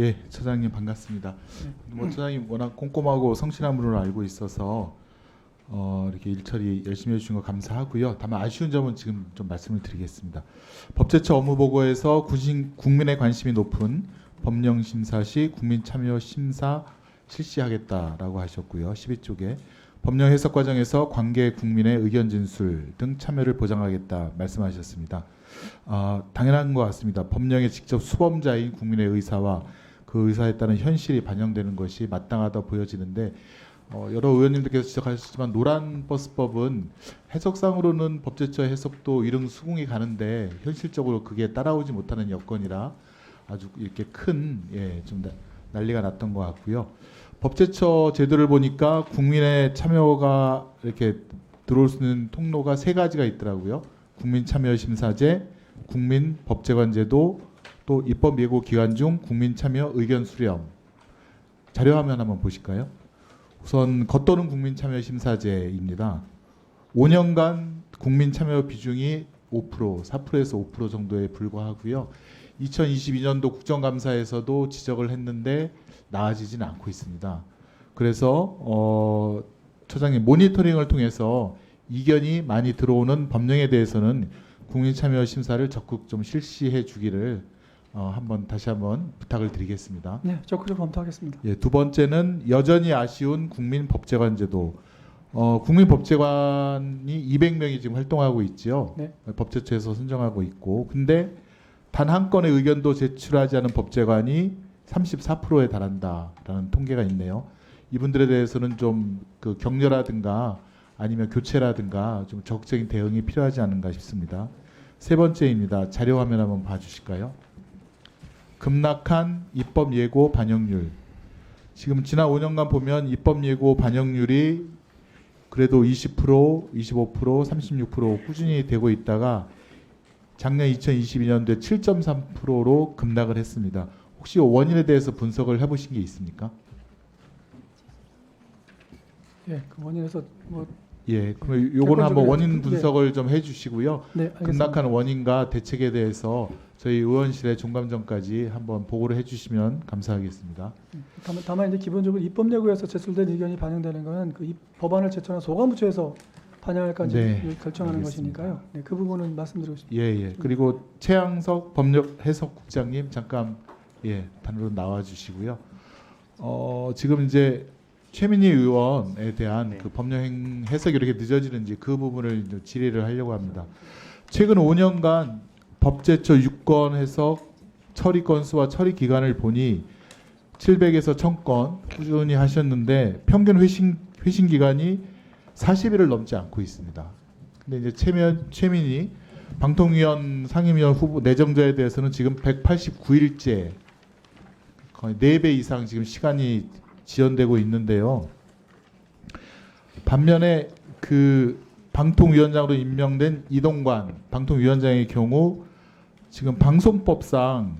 예, 처장님 반갑습니다. 뭐 처장님 워낙 꼼꼼하고 성실한 분으로 알고 있어서 어, 이렇게 일처리 열심히 해주신 거 감사하고요. 다만 아쉬운 점은 지금 좀 말씀을 드리겠습니다. 법제처 업무 보고에서 구신, 국민의 관심이 높은 법령 심사 시 국민 참여 심사 실시하겠다라고 하셨고요. 12쪽에 법령 해석 과정에서 관계 국민의 의견 진술 등 참여를 보장하겠다 말씀하셨습니다. 아, 당연한 것 같습니다. 법령에 직접 수범자인 국민의 의사와 그 의사에 따른 현실이 반영되는 것이 마땅하다 보여지는데 어, 여러 의원님들께서 지적하셨지만 노란 버스법은 해석상으로는 법제처 해석도 이릉 수긍이 가는데 현실적으로 그게 따라오지 못하는 여건이라 아주 이렇게 큰 예, 난리가 났던 것 같고요. 법제처 제도를 보니까 국민의 참여가 이렇게 들어올 수 있는 통로가 세 가지가 있더라고요. 국민 참여 심사제, 국민 법제관제도, 또 입법 예고 기간 중 국민 참여 의견 수렴. 자료 화면 한번 보실까요? 우선 겉도는 국민 참여 심사제입니다. 5년간 국민 참여 비중이 5%, 4%에서 5% 정도에 불과하고요. 2022년도 국정감사에서도 지적을 했는데 나아지지는 않고 있습니다. 그래서 어, 처장님 모니터링을 통해서 이견이 많이 들어오는 법령에 대해서는 국민 참여 심사를 적극 좀 실시해 주기를 어, 한번 다시 한번 부탁을 드리겠습니다. 네, 적극적으로 검토하겠습니다. 예, 두 번째는 여전히 아쉬운 국민 법제관 제도. 어, 국민 법제관이 200명이 지금 활동하고 있지요. 네. 법제처에서 선정하고 있고, 근데 단 한 건의 의견도 제출하지 않은 법제관이 34%에 달한다라는 통계가 있네요. 이분들에 대해서는 좀 그 격려라든가 아니면 교체라든가 좀 적극적인 대응이 필요하지 않은가 싶습니다. 세 번째입니다. 자료 화면 한번 봐주실까요? 급락한 입법 예고 반영률. 지금 지난 5년간 보면 입법 예고 반영률이 그래도 20%, 25%, 36% 꾸준히 되고 있다가 작년 2022년도에 7.3%로 급락을 했습니다. 혹시 원인에 대해서 분석을 해보신 게 있습니까? 예, 그 원인에서 뭐 예, 그럼 요거는 한번 객관적으로 원인 네. 분석을 좀 해주시고요. 네. 급락한 원인과 대책에 대해서 저희 의원실에 종감전까지 한번 보고를 해주시면 감사하겠습니다. 다만, 다만 이제 기본적으로 입법 예고에서 제출된 의견이 반영되는 것은 그 이- 법안을 제출한 소관부처에서 반영할까지 네, 결정하는 알겠습니다. 것이니까요. 네, 그 부분은 말씀드리고 싶습니다. 예, 예. 그리고 최양석 법력 해석 국장님 잠깐 예 단으로 나와주시고요. 어, 지금 이제 최민희 의원에 대한 네. 그 법령 해석이 이렇게 늦어지는지 그 부분을 이제 질의를 하려고 합니다. 최근 5년간 법제처 6건 해석 처리 건수와 처리 기간을 보니 700에서 1000건 꾸준히 하셨는데 평균 회신 회신 기간이 40일을 넘지 않고 있습니다. 근데 이제 최면 최민희 방통위원 상임위원 후보 내정자에 대해서는 지금 189일째 거의 4배 이상 지금 시간이 지연되고 있는데요. 반면에 그 방통위원장으로 임명된 이동관 방통위원장의 경우 지금 방송법상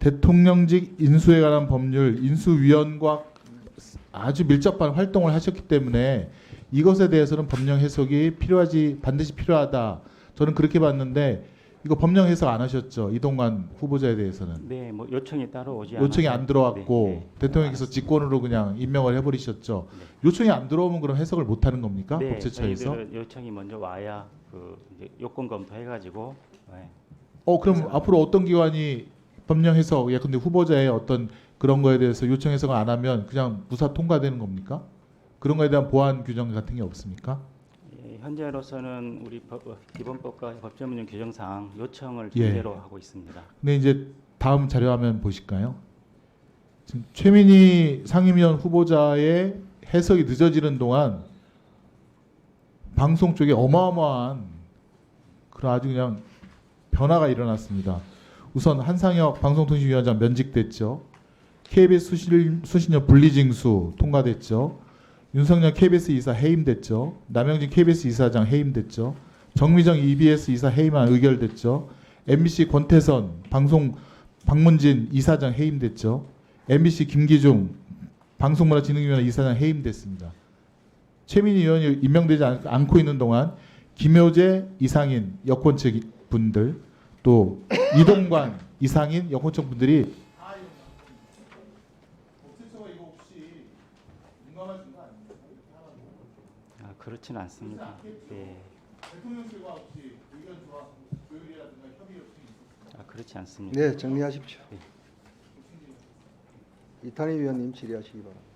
대통령직 인수에 관한 법률 인수위원과 아주 밀접한 활동을 하셨기 때문에 이것에 대해서는 법령 해석이 필요하지 반드시 필요하다. 저는 그렇게 봤는데 이거 법령 해석 안 하셨죠 이동관 후보자에 대해서는 네, 뭐 요청이 따로 오지 요청이 안 들어왔고 네, 네. 대통령께서 직권으로 그냥 임명을 해버리셨죠. 요청이 안 들어오면 그럼 해석을 못 하는 겁니까 네, 법제처에서? 요청이 먼저 와야 그 이제 요건 검토해가지고 네. 어 그럼 앞으로 어떤 기관이 법령 해석 예컨대 후보자의 어떤 그런 거에 대해서 요청 해석을 안 하면 그냥 무사 통과되는 겁니까? 그런 거에 대한 보안 규정 같은 게 없습니까? 예, 현재로서는 우리 법, 어, 기본법과 법제문형 규정상 요청을 예. 전제로 하고 있습니다. 근데 이제 다음 자료 화면 보실까요? 지금 최민희 상임위원 후보자의 해석이 늦어지는 동안 방송 쪽에 어마어마한 그런 아주 그냥 변화가 일어났습니다. 우선 한상혁 방송통신위원장 면직됐죠. KBS 수신, 수신료 분리징수 통과됐죠. 윤석열 KBS 이사 해임됐죠. 남영진 KBS 이사장 해임됐죠. 정미정 EBS 이사 해임안 의결됐죠. MBC 권태선 방송 박문진 이사장 해임됐죠. MBC 김기중 방송문화진흥위원회 이사장 해임됐습니다. 최민희 의원이 임명되지 않, 않고 있는 동안 김효재, 이상인 여권 측 분들 또 이동관 이상인 여권청 분들이 법제처가 이거 혹시 민감하신 거 아닙니까? 아, 그렇지는 않습니다. 예. 대통령실과 혹시 의견 조합, 조율이라든가 협의 요청이? 아, 그렇지 않습니다. 네, 정리하십시오. 이탄희 위원님 질의하시기 바랍니다.